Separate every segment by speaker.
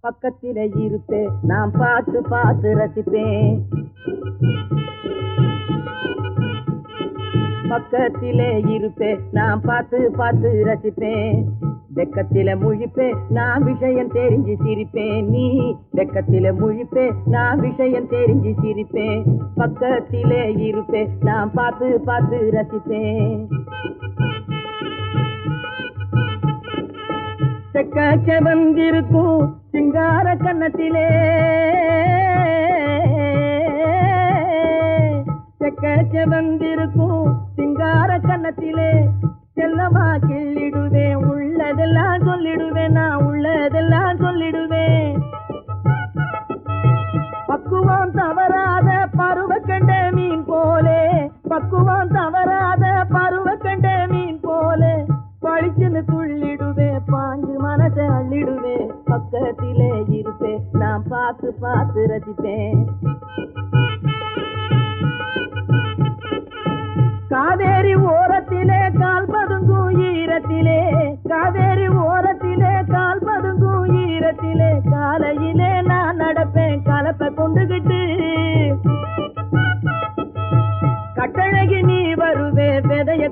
Speaker 1: பக்கத்தில் இருப்பேன் நான் பார்த்து பார்த்து ரசிப்பேன். பக்கத்திலே இருப்பேன் நான் பார்த்து பார்த்து ரசிப்பேன். வெக்கத்தில முழிப்பேன் நான் விஷயம் தெரிஞ்சு சிரிப்பேன். நீ வெக்கத்தில முழிப்பேன் நான் விஷயம் தெரிஞ்சு சிரிப்பேன். பக்கத்திலே இருப்பேன் நான் பார்த்து பார்த்து ரசிப்பேன். செக்க செவந்திருக்கும் சிங்கார கன்னத்திலே. செக்க செவந்திருக்கும் சிங்கார கன்னத்திலே. செல்லமா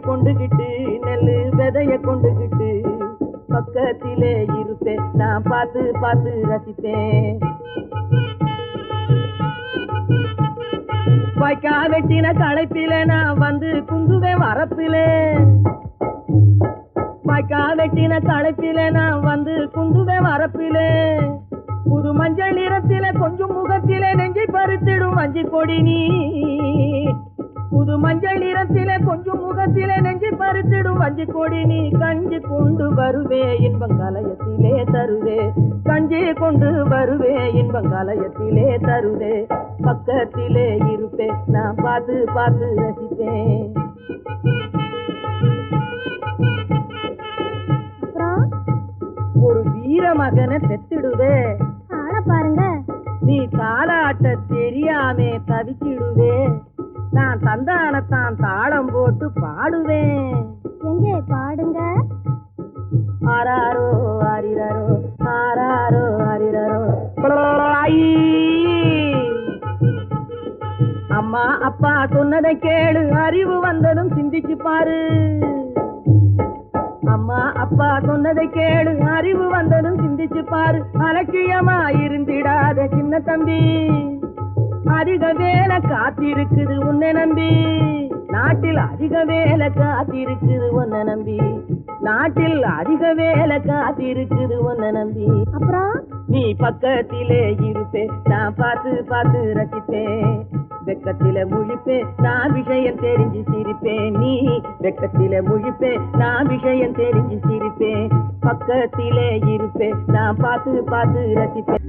Speaker 1: கொண்டுகிட்டு நெல்லு விதைய கொண்டுகிட்டு பக்கத்திலே இருப்பேன். நான் பார்த்து பார்த்து ரசித்தேன் வாய்க்கா வெட்டின களைப்பில நான் வந்து குந்துவேன் வரப்பிலே. வாய்க்கா வெட்டின களைப்பில நான் வந்து குந்துவேன் வரப்பிலே. புது மஞ்சள் நிறத்தில கொஞ்சம் முகத்திலே நெஞ்சை பறித்திடும் மஞ்சள் கொடி நீ. புது மஞ்சள் நிறத்தில கொஞ்சம் முகத்தில நெஞ்சு பறித்திடும் வஞ்சி கொடி நீ கஞ்சி கொண்டு வருவே இன்பம் கலயத்திலே தருவே. கஞ்சி கொண்டு வருவே இன்பம் கலயத்திலே தருவே. பக்கத்திலே இருப்பேன் நான் பார்த்து பார்த்து ரசிப்பேன். ஒரு வீர மகனை பெத்திடுவே
Speaker 2: ஆள பாருங்க.
Speaker 1: நீ தாளாட்ட தெரியாமே தவிச்சிடுவே. நான் தந்தானத்தான் தாளம் போட்டு பாடுவேன்.
Speaker 2: எங்கே பாடுங்க?
Speaker 1: ஆராரோ ஆரிரரோ ஆராரோ ஆரிரரோ! அம்மா அப்பா சொன்னதை கேளு அறிவு வந்ததும் சிந்திச்சு பாரு. அம்மா அப்பா சொன்னதை கேளு அறிவு வந்ததும் சிந்திச்சு பாரு. அலட்சியமா இருந்திடாத சின்ன தம்பி. அதிக வேலை காத்திருக்குது உன்னை நம்பி. நாட்டில் அதிக வேலை காத்திருக்குது உன்னை நம்பி. நாட்டில் அதிக வேலை காத்திருக்குது உன்னை நம்பி.
Speaker 2: அப்புறம்?
Speaker 1: நீ பக்கத்திலே இருப்பே நான் பார்த்து பார்த்து ரசிப்பேன் வெக்கத்தில முழிப்பேன் நான் விஷயம் தெரிஞ்சு சிரிப்பேன் நீ வெக்கத்தில முழிப்பேன் நான் விஷயம் தெரிஞ்சு சிரிப்பேன் பக்கத்திலே இருப்பேன் நான் பார்த்து பார்த்து ரசிப்பேன்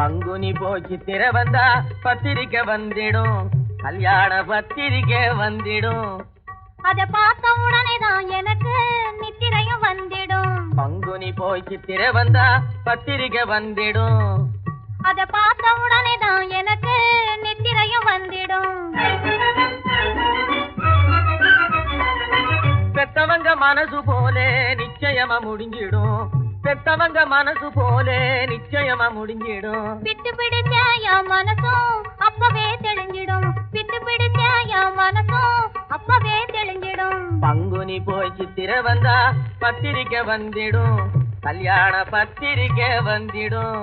Speaker 1: பங்குனி போச்சு திற வந்தா பத்திரிக்கை வந்திடும். கல்யாண பத்திரிக்கை வந்திடும்.
Speaker 2: அத பார்த்த உடனே தான் எனக்கு நித்திரையும் வந்திடும்.
Speaker 1: பங்குனி போச்சு திற வந்தா பத்திரிக்கை வந்திடும்.
Speaker 2: அத பார்த்த உடனே தான் எனக்கு நித்திரையும் வந்திடும்.
Speaker 1: பெத்தவங்க மனசு போலே நிச்சயமா முடிஞ்சிடும். பெத்தவங்க மனசு போலே நிச்சயமா முடிஞ்சிடும்.
Speaker 2: பித்து பிடிச்ச என் மனசும் அப்பவே தெளிஞ்சிடும். பித்து பிடிச்ச என் மனசும் அப்பவே தெளிஞ்சிடும்.
Speaker 1: பங்குனி போய் சித்திர வந்தா பத்திரிக்கை வந்திடும். கல்யாண பத்திரிக்கை வந்திடும்.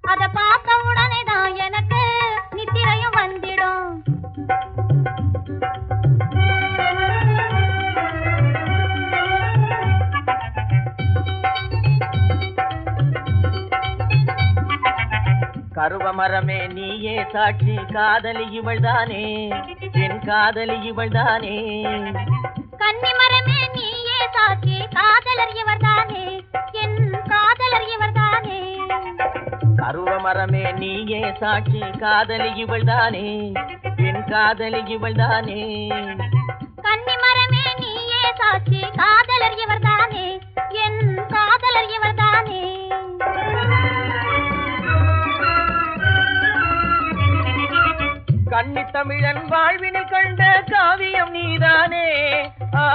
Speaker 2: அத பார்த்த உடனே தான் எனக்கு நித்திரையும் வந்திடும்.
Speaker 1: கருவ மரமே நீயே சாட்சி. காதலி இவள்தானே. என் காதலி இவள்தானே.
Speaker 2: கன்னி மரமே நீயே சாட்சி. காதலர் இவர்தானே. என் காதலர் இவர்தானே.
Speaker 1: கருவ மரமே நீயே சாட்சி. காதலி இவள்தானே. என் காதலி இவள்தானே.
Speaker 2: கன்னி மரமே நீயே சாட்சி. காதலர் இவர்தானே. என் காதலர் இவர்தானே.
Speaker 3: கன்னி தமிழன் வாழ்வினில் கண்ட காவியம் நீதானே. ஆ.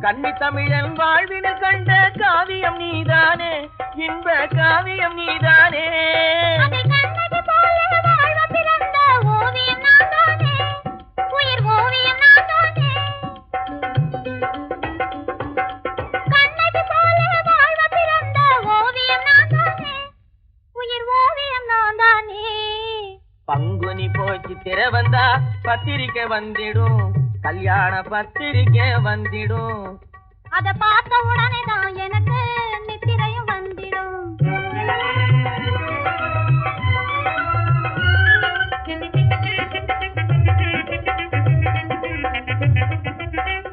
Speaker 3: கன்னி தமிழன் வாழ்வினில் கண்ட காவியம் நீதானே. இன்ப காவியம் நீதானே. வந்தா பத்திரிக்கை வந்திடும். கல்யாண பத்திரிக்கை வந்திடும்.
Speaker 2: அத பார்த்த உடனே தான் எனக்கு நித்திரையும் வந்திடும்.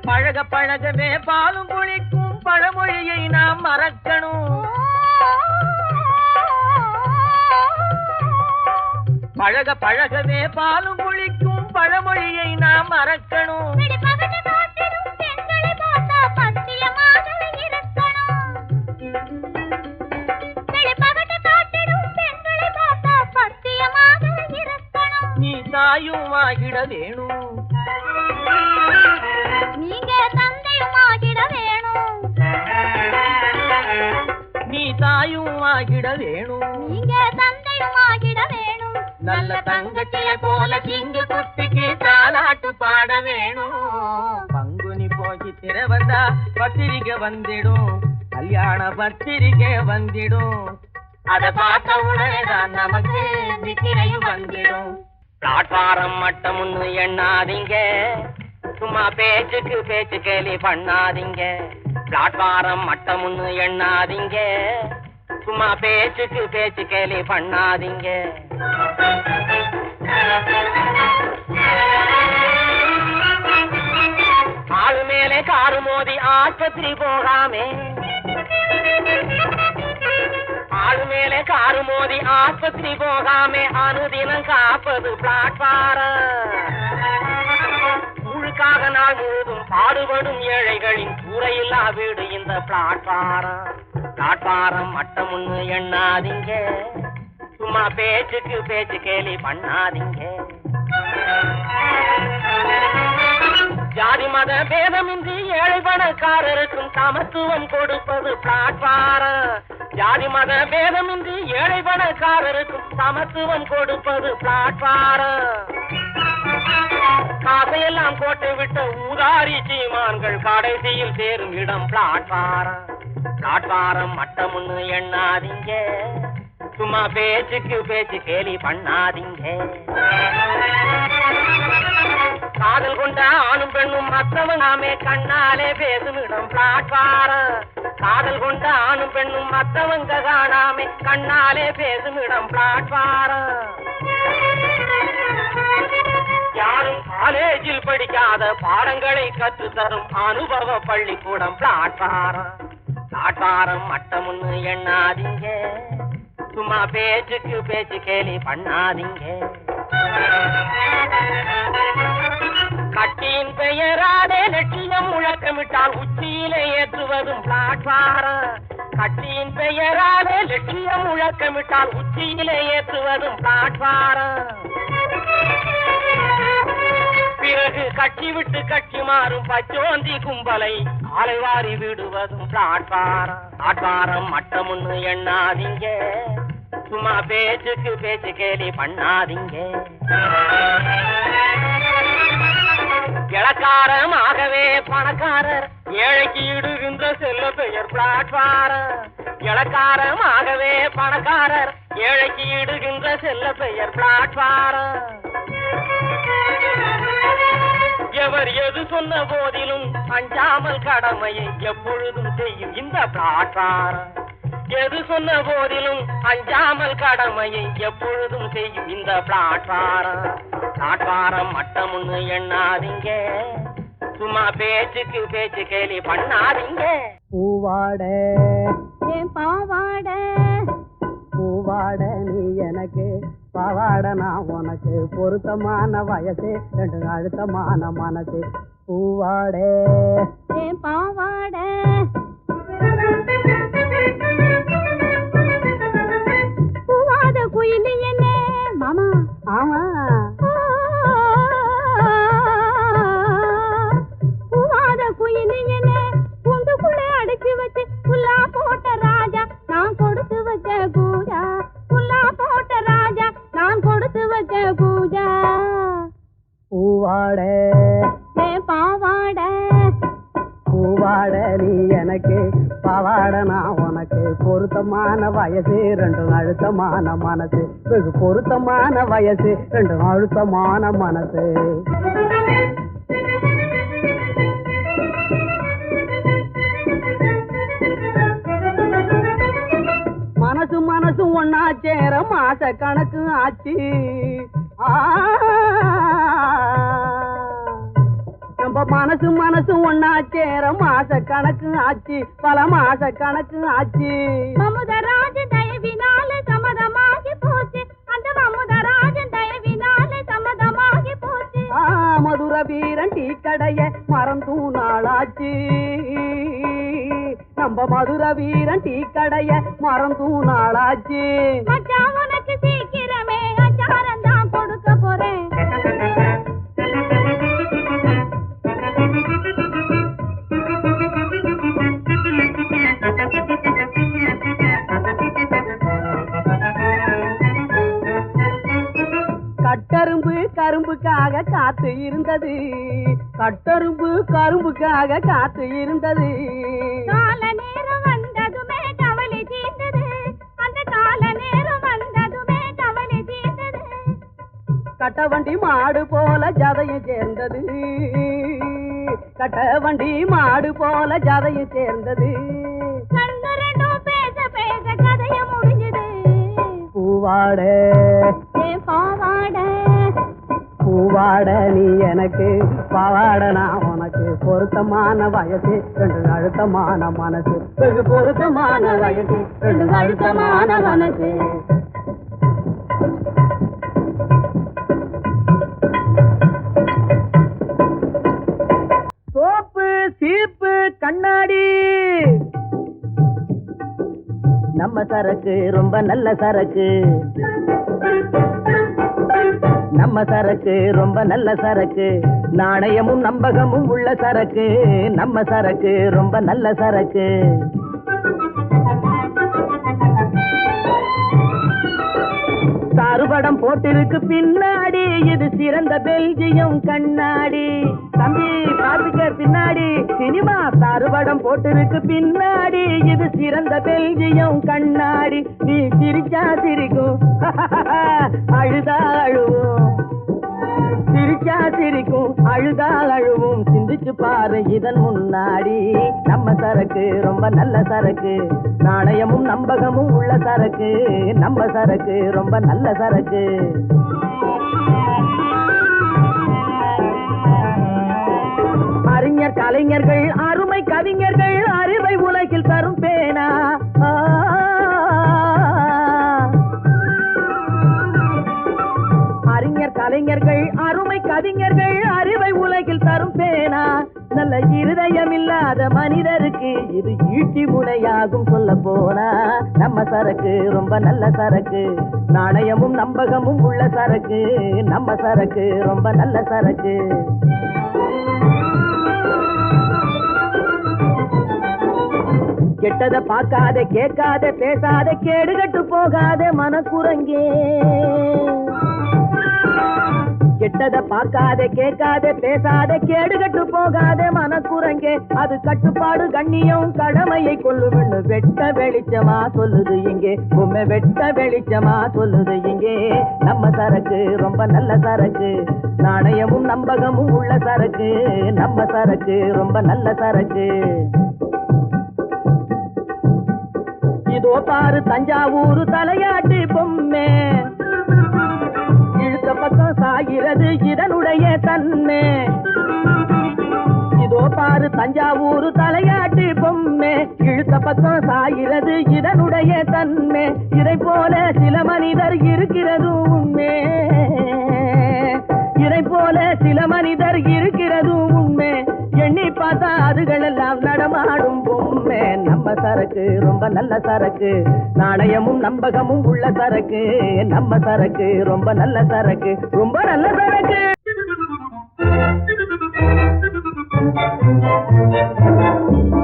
Speaker 3: பழக பழகவே பாலும் புளிக்கும் பழமொழியை நாம் மறக்கணும். பழக பழகவே பாலும் புளிக்கும் பழமொழியை நாம் மறக்கணும். நீ தாயும் ஆகிட வேணும்.
Speaker 2: நீங்க தந்தையும் ஆகிட வேணும்.
Speaker 3: நீ தாயும் ஆகிட வேணும்.
Speaker 2: நீங்க தந்தையும் ஆகிட வேணும்.
Speaker 3: நல்ல தங்கத்தில போல சிங்கு குட்டிக்கு தாலாட்டு பாட வேணும். பங்குனி போகி திற வந்தா பத்திரிக்கை வந்துடும். கல்யாண பத்திரிக்கை வந்துடும். அத பார்த்த உடனே தான் நமக்கு நித்திரையும் வந்துடும். பிளாட்பாரம் மட்டும் ஒண்ணு எண்ணாதீங்க. சும்மா பேச்சுக்கு பேச்சு கேலி பண்ணாதீங்க. பிளாட்பாரம் மட்டும் ஒண்ணு எண்ணாதீங்க. சும்மா பேச்சுக்கு பேச்சு கேலி பண்ணாதீங்க. ஆளு மேலே காரு மோதி ஆஸ்பத்திரி போகாமே. ஆளு மேலே காரு மோதி ஆஸ்பத்திரி போகாமே. அனுதினம் காப்பது பிளாட்பாரம் முழுக்காக நாள் முழுதும் பாடுபடும் ஏழைகளின் கூரையில்லா வீடு இந்த பிளாட்பாரம் பிளாட்பாரம் மட்டம் ஒண்ணு எண்ணாதீங்க. சும்மா பேச்சுக்கு பேச்சு கேலி பண்ணாதீங்க. ஜாதி மத பேதமின்றி ஏழை பணக்காரருக்கும் சமத்துவம் கொடுப்பது பிளாட்பாரம் ஜாதி மத பேதமின்றி ஏழை பணக்காரருக்கும் சமத்துவம் கொடுப்பது பிளாட்பாரம் காசையெல்லாம் கோட்டை விட்ட ஊதாரி சீமான்கள் கடைசியில் சேரும் இடம் பிளாட்பாரம் பிளாட்பாரம் மட்டமுன்னு எண்ணாதீங்க. சும்மா பேச்சுக்கு பேச்சு கேலி பண்ணாதீங்க. காதல் கொண்டா ஆணும் பெண்ணும் மத்தவங்க நாமே கண்ணாலே பேசும் இடம் பிளாட்பாரம் காதல் கொண்ட ஆணும் பெண்ணும் மத்தவங்க காணாமே கண்ணாலே பேசும் இடம் பிளாட்பாரம் யாரும் காலேஜில் படிக்காத பாடங்களை கற்று தரும் அனுபவ பள்ளிக்கூடம் பிளாட்பாரம் பிளாட்பாரம் மட்டமுன்னு எண்ணாதீங்க. சும்மா பேச்சுக்கு பேச்சு கேலி பண்ணாதீங்க. கட்டியின் பெயராலே லட்சியம் முழக்கமிட்டால் உச்சியில ஏற்றுவதும் பிளாட்பாரம் கட்டியின் பெயராலே லட்சியம் முழக்கமிட்டால் உச்சியில ஏற்றுவதும் பிளாட்பாரம் பிறகு கட்சி விட்டு கட்சி மாறும் பச்சோந்தி கும்பலை காலை வாரி விடுவதும் பிளாட்பாரம் பிளாட்பாரம் மட்டமுன்னு எண்ணாதீங்க. சும்மா பேச்சுக்கு பேச்சு கேலி பண்ணாதீங்க. இளக்காரமாகவே பணக்காரர். ஏழைக்கு இடுகின்ற செல்ல பெயர் பிளாட்பாரம் இளக்காரமாகவே பணக்காரர். ஏழைக்கு இடுகின்ற செல்ல பெயர் பிளாட்பாரம் எவர் எது சொன்ன போதிலும் அஞ்சாமல் கடமையை எப்பொழுதும் செய்யும் இந்த பிளாட்பாரம் எது சொன்ன போதிலும் அஞ்சாமல் கடமையை எப்பொழுதும் செய்யும் இந்த பிளாட்பாரம் பிளாட்பாரம் மட்டம் ஒண்ணு எண்ணாதீங்க. சும்மா பேச்சுக்கு பேச்சு கேலி பண்ணாதீங்க.
Speaker 4: பூவாட.
Speaker 2: என் பாவாட?
Speaker 4: பூவாட நீ எனக்கு பாவாட நான் உனக்கு பொருத்தமான வயசு ரெண்டு அழுத்தமான மனசு. பூவாடே.
Speaker 2: என் பாவாட? ஆமா. பூவாத குயிலியனே குண்டுக்குள்ள அடைச்சு வச்சு புல்லா போட்ட ராஜா நான் கொடுத்து வச்ச பூஜா. புல்லா போட்ட ராஜா நான் கொடுத்து வச்ச பூஜா.
Speaker 4: பூவாட.
Speaker 2: பாவாட.
Speaker 4: பூவாட நீ எனக்கு பவாட நான் பொருத்தமான வயசு ரெண்டும் அழுத்தமான மனசு வெகு பொருத்தமான வயசு ரெண்டும் அழுத்தமான மனசு மனசு மனசு ஒன்னா சேர மாச கணக்கு ஆச்சு ஆ. நம்ம மனசு மனசு ஒன்னா சேர மாச கணக்கு ஆச்சு. பல மாச கணக்கு ஆச்சு.
Speaker 2: மமுதராஜன் தயவினால சம்மதமாகி போச்சு. அந்த மமுதராஜன் தயவினால சம்மதமாகி போச்சு.
Speaker 4: மதுர வீரன் டீ கடைய மறந்தும் நாளாச்சு. நம்ம மதுர வீரன் டீ கடைய மறந்தும் நாளாச்சு. காத்து இருந்தது. கட்டரும்பு கரும்புக்காக காத்து இருந்தது.
Speaker 2: கால நேரம் வந்ததுமே கவலை தீர்ந்தது. அந்த கால நேரம் வந்ததுமே கவலை தீர்ந்தது.
Speaker 4: கட்ட வண்டி மாடு போல ஜதையும் சேர்ந்தது. கட்ட வண்டி மாடு போல ஜதையும் சேர்ந்தது.
Speaker 2: ரெண்டும் பேச பேச கதைய
Speaker 4: பாவாட
Speaker 2: பூவாட
Speaker 4: நீ எனக்கு பாவாட நான் உனக்கு பொருத்தமான வயசு. ரெண்டு அழுத்தமான மனசு. வெகு பொருத்தமான வயசு. ரெண்டு அழுத்தமான மனசு.
Speaker 1: சோப்பு சீப்பு கண்ணாடி. நம்ம சரக்கு ரொம்ப நல்ல சரக்கு. நம்ம சரக்கு ரொம்ப நல்ல சரக்கு. நாணயமும் நம்பகமும் உள்ள சரக்கு. நம்ம சரக்கு ரொம்ப நல்ல சரக்கு. சாறுபடம் போட்டிருக்கு பின்னாடி. இது சிறந்த பெல்ஜியம் கண்ணாடி. தம்பி பாத்துக்க பின்னாடி. சினிமா சாறுபடம் போட்டிருக்கு பின்னாடி. இது சிறந்த பெல்ஜியம் கண்ணாடி. நீ சிரிச்சா சிரிக்கும். அழுதா அழுவோம். சிரிச்சா சிரிக்கும். அழுதா அழுவும். சிந்திச்சு பாரு இதன் முன்னாடி. சரக்கு ரொம்ப நல்ல சரக்கு. நாணயமும் நம்பகமும் உள்ள சரக்கு. நம்ம சரக்கு ரொம்ப நல்ல சரக்கு. அறிஞர் கலைஞர்கள் அருமை கவிஞர்கள் அறிவை உலகில் தரும் பேனா. அறிஞர் கலைஞர்கள் அருமை கவிஞர்கள் நல்ல இருதயம் இல்லாத மனிதருக்கு இது ஈட்டி முனையாகும் சொல்ல போனா நம்ம சரக்கு ரொம்ப நல்ல சரக்கு. நாணயமும் நம்பகமும் உள்ள சரக்கு நம்ம சரக்கு ரொம்ப நல்ல சரக்கு. கெட்டத பார்க்காத கேட்காத பேசாத கேடுகட்டு போகாத மனக்குரங்கே. கெட்டத பார்க்காத கேட்காத பேசாத கேடுகட்டு போகாத மனக்குரங்கே. அது கட்டுப்பாடு கண்ணியம் கடமையை கொள்ளுமென்னு வெட்ட வெளிச்சமா சொல்லுது இங்கே. உண்மை வெட்ட வெளிச்சமா சொல்லுது இங்கே. நம்ம சரக்கு ரொம்ப நல்ல சரக்கு. நாணயமும் நம்பகமும் உள்ள சரக்கு. நம்ம சரக்கு ரொம்ப நல்ல சரக்கு. இதோ பாரு தஞ்சாவூர் தலையாட்டு பொம்மை. ஆகிறது இதனுடைய தன்மை. இதோ பாரு தஞ்சாவூர் தலையாட்டி பொம்மை. இழுத்த பக்கம் சாகிறது இதனுடைய தன்மை. இதை போல சில மனிதர் இருக்கிறது உண்மை இதை போல சில மனிதர் இருக்கிறது உண்மை பார்த்தா அதுகள் எல்லாம் நடமாடும் பொம்மை. நம்ம சரக்கு ரொம்ப நல்ல சரக்கு. நாணயமும் நம்பகமும் உள்ள சரக்கு. நம்ம சரக்கு ரொம்ப நல்ல சரக்கு. ரொம்ப நல்ல சரக்கு.
Speaker 2: Thank you.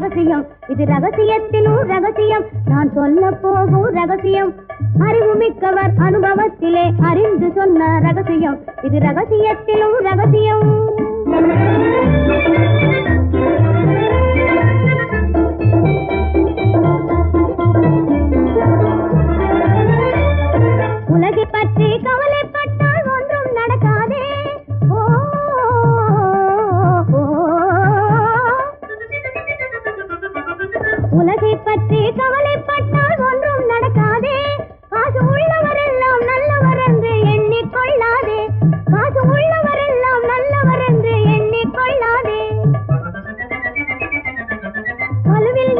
Speaker 2: ரகசியம். இது ரகசியத்தின் ரகசியம். நான் சொல்ல போகும் ரகசியம். அறிவுமிக்கவர் அனுபவத்திலே அறிந்து சொன்ன ரகசியம். இது ரகசியத்திலும் ரகசியம். கவலைப்பட்டால்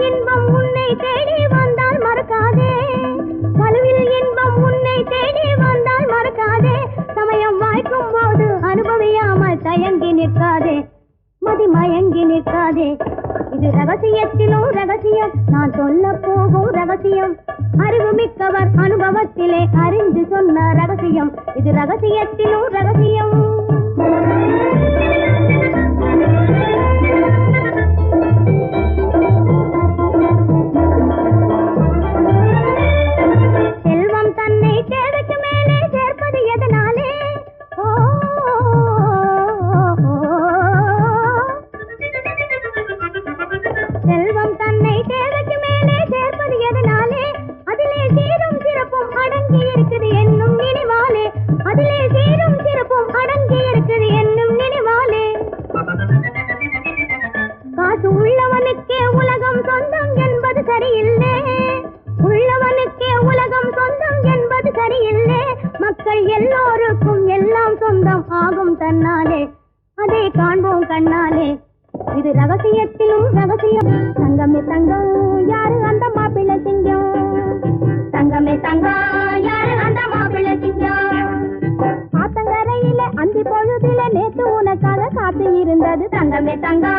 Speaker 2: இன்பம் உன்னை தேடி வந்தால் மறக்காதே. வலுவில் இன்பம் உன்னை தேடி வந்தால் மறக்காதே. சமயம் வாய்க்கும் அனுபவியாமல் தயங்கி நிற்காதே. மதி மயங்கி நிற்காதே. இது ரகசியத்திலும் ரகசியம். நான் சொல்ல போகும் ரகசியம். அறிவுமிக்கவர் அனுபவத்திலே அறிந்து சொன்ன ரகசியம். இது ரகசியத்திலும் ரகசியம். உலகமே தங்கா